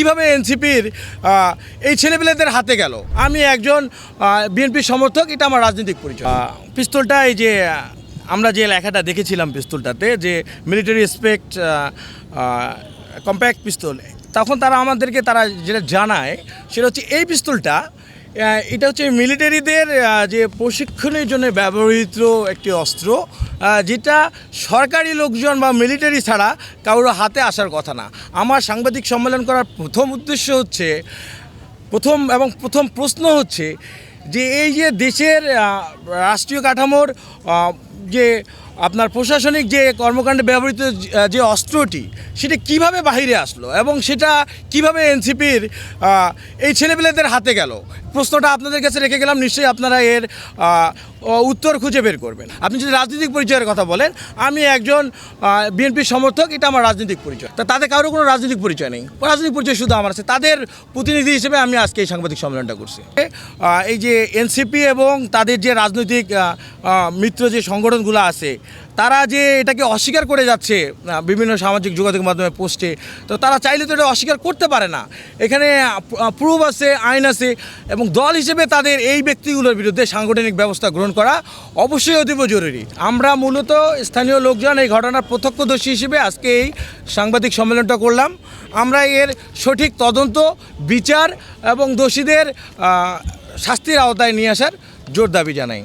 কীভাবে এনসিপির এই ছেলেপেলেদের হাতে গেল? আমি একজন বিএনপির সমর্থক, এটা আমার রাজনৈতিক পরিচয়। পিস্তলটা এই যে, আমরা যে লেখাটা দেখেছিলাম পিস্তলটাতে, যে মিলিটারি স্পেক্ট কম্প্যাক্ট পিস্তল, তখন তারা আমাদেরকে, তারা যেটা জানায়, সেটা হচ্ছে এই পিস্তলটা এটা হচ্ছে মিলিটারিদের যে প্রশিক্ষণের জন্য ব্যবহৃত একটি অস্ত্র যেটা সরকারি লোকজন বা মিলিটারি ছাড়া কারোর হাতে আসার কথা না। আমার সাংবাদিক সম্মেলন করার প্রথম উদ্দেশ্য হচ্ছে, প্রথম এবং প্রথম প্রশ্ন হচ্ছে যে এই যে দেশের রাষ্ট্রীয় কাঠামোর যে আপনার প্রশাসনিক যে কর্মকাণ্ডে ব্যবহৃত যে- অস্ত্রটি, সেটা কীভাবে বাহিরে আসলো এবং সেটা কীভাবে এনসিপির এই ছেলেপেলেদের হাতে গেল? প্রশ্নটা আপনাদের কাছে রেখে গেলাম, নিশ্চয়ই আপনারা এর উত্তর খুঁজে বের করবেন। আপনি যদি রাজনৈতিক পরিচয়ের কথা বলেন, আমি একজন বিএনপির সমর্থক, এটা আমার রাজনৈতিক পরিচয়। তা তাদের কারও কোনো রাজনৈতিক পরিচয় নেই। রাজনৈতিক পরিচয় শুধু আমার আছে। তাদের প্রতিনিধি হিসেবে আমি আজকে এই সাংবাদিক সম্মেলনটা করছি। এই যে এনসিপি এবং তাদের যে রাজনৈতিক মিত্র যে সংগঠনগুলো আছে, তারা যে এটাকে অস্বীকার করে যাচ্ছে বিভিন্ন সামাজিক যোগাযোগ মাধ্যমে পোস্টে, তো তারা চাইলে তো এটা অস্বীকার করতে পারে না। এখানে প্রুফ আছে, আইন আছে, এবং দল হিসেবে তাদের এই ব্যক্তিগুলোর বিরুদ্ধে সাংগঠনিক ব্যবস্থা গ্রহণ করা অবশ্যই অতীব জরুরি। আমরা মূলত স্থানীয় লোকজন এই ঘটনার প্রত্যক্ষদর্শী হিসেবে আজকে এই সাংবাদিক সম্মেলনটা করলাম। আমরা এর সঠিক তদন্ত, বিচার এবং দোষীদের শাস্তির আওতায় নিয়ে আসার জোর দাবি জানাই।